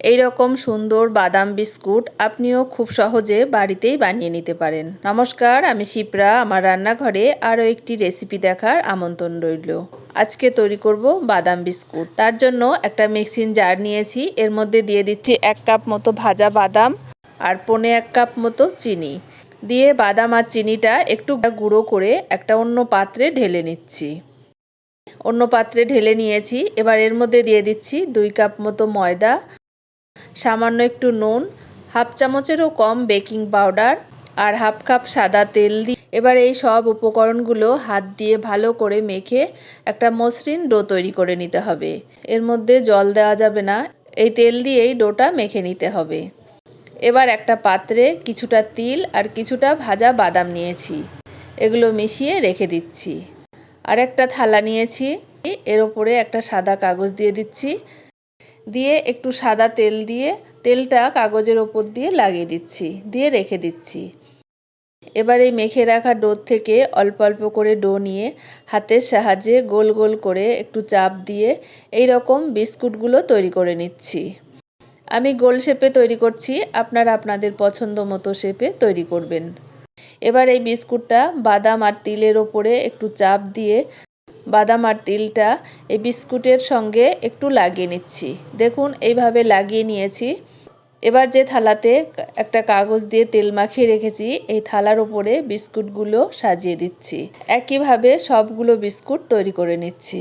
এই রকম সুন্দর বাদাম বিস্কুট আপনিও খুব সহজে বাড়িতেই বানিয়ে নিতে পারেন। নমস্কার, আমি শিপ্রা। আমার রান্নাঘরে আরও একটি রেসিপি দেখার আমন্ত্রণ রইল। আজকে তৈরি করব বাদাম বিস্কুট। তার জন্য একটা মিক্সিং জার নিয়েছি। এর মধ্যে দিয়ে দিচ্ছি এক কাপ মতো ভাজা বাদাম আর পনে এক কাপ মতো চিনি। দিয়ে বাদাম আর চিনিটা একটু গুঁড়ো করে একটা অন্য পাত্রে ঢেলে নিচ্ছি। অন্য পাত্রে ঢেলে নিয়েছি। এবার এর মধ্যে দিয়ে দিচ্ছি দুই কাপ মতো ময়দা সামান্য একটু নুন, হাফ চামচেরও কম বেকিং পাউডার আর হাফ কাপ সাদা তেল দিয়ে এবার এই সব উপকরণগুলো হাত দিয়ে ভালো করে মেখে একটা মসৃণ ডো তৈরি করে নিতে হবে। এর মধ্যে জল দেওয়া যাবে না, এই তেল দিয়েই ডোটা মেখে নিতে হবে। এবার একটা পাত্রে কিছুটা তিল আর কিছুটা ভাজা বাদাম নিয়েছি, এগুলো মিশিয়ে রেখে দিচ্ছি। আর একটা থালা নিয়েছি, এর ওপরে একটা সাদা কাগজ দিয়ে দিচ্ছি দিয়ে একটু সাদা তেল দিয়ে তেলটা কাগজের ওপর দিয়ে লাগিয়ে দিচ্ছি, দিয়ে রেখে দিচ্ছি। এবার এই মেখে রাখা ডো থেকে অল্প অল্প করে ডো নিয়ে হাতের সাহায্যে গোল গোল করে একটু চাপ দিয়ে এই রকম বিস্কুটগুলো তৈরি করে নিচ্ছি। আমি গোল শেপে তৈরি করছি, আপনারা আপনাদের পছন্দ মতো শেপে তৈরি করবেন। এবার এই বিস্কুটটা বাদাম আর তিলের ওপরে একটু চাপ দিয়ে বাদাম আর তিলটা এই বিস্কুটের সঙ্গে একটু লাগিয়ে নিচ্ছি। দেখুন, এইভাবে লাগিয়ে নিয়েছি। এবার যে থালাতে একটা কাগজ দিয়ে তেল মাখিয়ে রেখেছি, এই থালার ওপরে বিস্কুটগুলো সাজিয়ে দিচ্ছি। একইভাবে সবগুলো বিস্কুট তৈরি করে নিচ্ছি।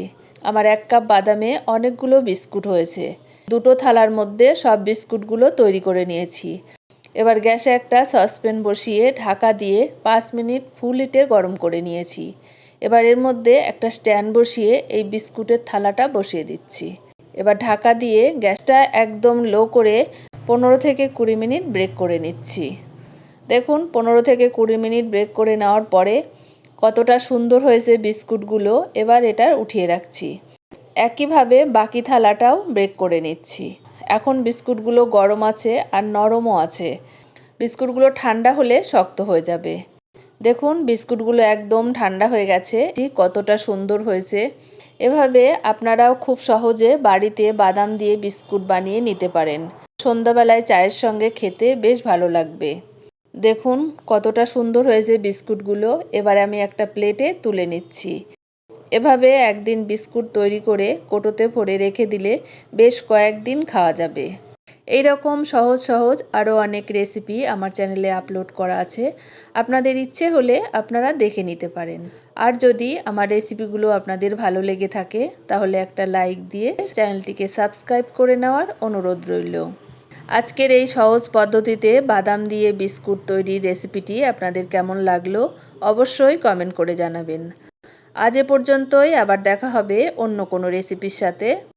আমার এক কাপ বাদামে অনেকগুলো বিস্কুট হয়েছে। দুটো থালার মধ্যে সব বিস্কুটগুলো তৈরি করে নিয়েছি। এবার গ্যাসে একটা সসপ্যান বসিয়ে ঢাকা দিয়ে পাঁচ মিনিট ফুল হিটে গরম করে নিয়েছি। এবার এর মধ্যে একটা স্ট্যান্ড বসিয়ে এই বিস্কুটের থালাটা বসিয়ে দিচ্ছি। এবার ঢাকা দিয়ে গ্যাসটা একদম লো করে পনেরো থেকে কুড়ি মিনিট ব্রেক করে নিচ্ছি। দেখুন, পনেরো থেকে কুড়ি মিনিট ব্রেক করে নেওয়ার পরে কতটা সুন্দর হয়েছে বিস্কুটগুলো। এবার এটা উঠিয়ে রাখছি। একইভাবে বাকি থালাটাও ব্রেক করে নিচ্ছি। এখন বিস্কুটগুলো গরম আছে আর নরমও আছে। বিস্কুটগুলো ঠান্ডা হলে শক্ত হয়ে যাবে। দেখুন, বিস্কুটগুলো একদম ঠান্ডা হয়ে গেছে। কতটা সুন্দর হয়েছে। এভাবে আপনারাও খুব সহজে বাড়িতে বাদাম দিয়ে বিস্কুট বানিয়ে নিতে পারেন। সন্ধ্যাবেলায় চায়ের সঙ্গে খেতে বেশ ভালো লাগবে। দেখুন, কতটা সুন্দর হয়েছে বিস্কুটগুলো। এবার আমি একটা প্লেটে তুলে নিচ্ছি। এভাবে একদিন বিস্কুট তৈরি করে কোটোতে ভরে রেখে দিলে বেশ কয়েকদিন খাওয়া যাবে। এই রকম সহজ সহজ আরও অনেক রেসিপি আমার চ্যানেলে আপলোড করা আছে। আপনাদের ইচ্ছে হলে আপনারা দেখে নিতে পারেন। আর যদি আমার রেসিপিগুলো আপনাদের ভালো লেগে থাকে, তাহলে একটা লাইক দিয়ে চ্যানেলটিকে সাবস্ক্রাইব করে নেওয়ার অনুরোধ রইল। আজকের এই সহজ পদ্ধতিতে বাদাম দিয়ে বিস্কুট তৈরির রেসিপিটি আপনাদের কেমন লাগল, অবশ্যই কমেন্ট করে জানাবেন। আজ এ পর্যন্তই, আবার দেখা হবে অন্য কোনো রেসিপির সাথে।